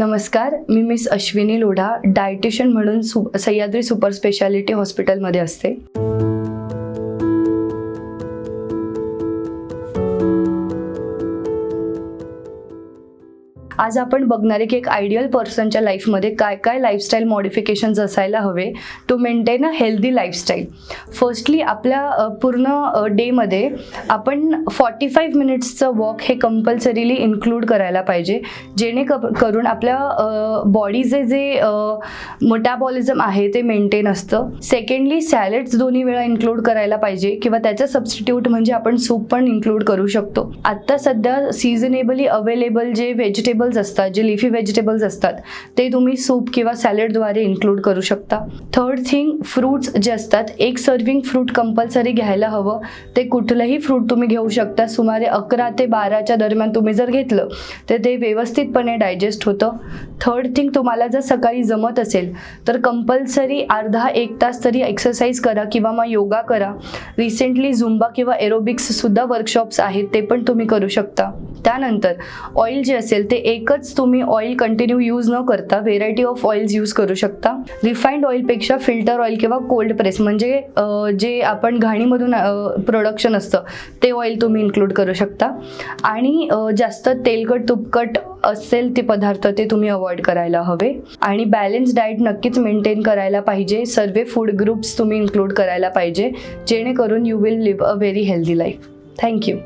नमस्कार मी miss Ashwini Lodha dietitian म्हणून सु सह्याद्री सुपर स्पेशालिटी हॉस्पिटलमध्ये असते. आज आपण बघणार आहे की एक आयडियल पर्सनच्या लाईफमध्ये काय काय लाईफस्टाईल मॉडिफिकेशन्स असायला हवे. To maintain a healthy lifestyle firstly आपल्या पूर्ण डेमध्ये आपण फॉर्टी फाईव्ह मिनिट्सचं वॉक हे कंपल्सरीली इन्क्लूड करायला पाहिजे. जेणे करून आपल्या बॉडीचे जे मोटॅबॉलिझम आहे ते मेंटेन असतं. सेकंडली सॅलड्स दोन्ही वेळा इन्क्लूड करायला पाहिजे किंवा त्याचं सबस्टिट्यूट म्हणजे आपण सूप पण इन्क्लूड करू शकतो. आत्ता सध्या सीझनेबली अवेलेबल जे व्हेजिटेबल्स असतात जे लिफी व्हेजिटेबल्स असतात ते तुम्ही सूप किंवा सॅलडद्वारे इन्क्लूड करू शकता. थर्ड थिंग फ्रूट्स जे असतात एक सर्विंग फ्रूट कंपल्सरी घ्यायला हवं. ते कुठलंही फ्रूट तुम्ही घेऊ शकता. सुमारे अकरा ते बाराच्या दरम्यान तुम्ही जर घेतलं तर ते व्यवस्थितपणे डायजेस्ट होतं. थर्ड थिंग तुम्हाला जर सकाळी जमत असेल तर कंपल्सरी अर्धा एक तास तरी एक्सरसाइज करा किंवा मग योगा करा. रिसेंटली झुंबा किंवा एरोबिक्ससुद्धा वर्कशॉप्स आहेत ते पण तुम्ही करू शकता. त्यानंतर ऑइल जे असेल ते एकच तुम्ही ऑइल कंटिन्यू यूज न करता व्हेरायटी ऑफ ऑइल्स यूज करू शकता. रिफाईंड ऑइलपेक्षा फिल्टर ऑइल किंवा कोल्ड प्रेस म्हणजे जे आपण घाणीमधून प्रोडक्शन असतं ते ऑइल तुम्ही इन्क्लूड करू शकता. आणि जास्त तेलकट तुपकट असेल ते पदार्थ ते तुम्ही अवॉइड करायला हवे. आणि बॅलन्स डाएट नक्कीच मेंटेन करायला पाहिजे. सर्व फूड ग्रुप्स तुम्ही इन्क्लूड करायला पाहिजे. जेणेकरून you will live a very healthy life thank you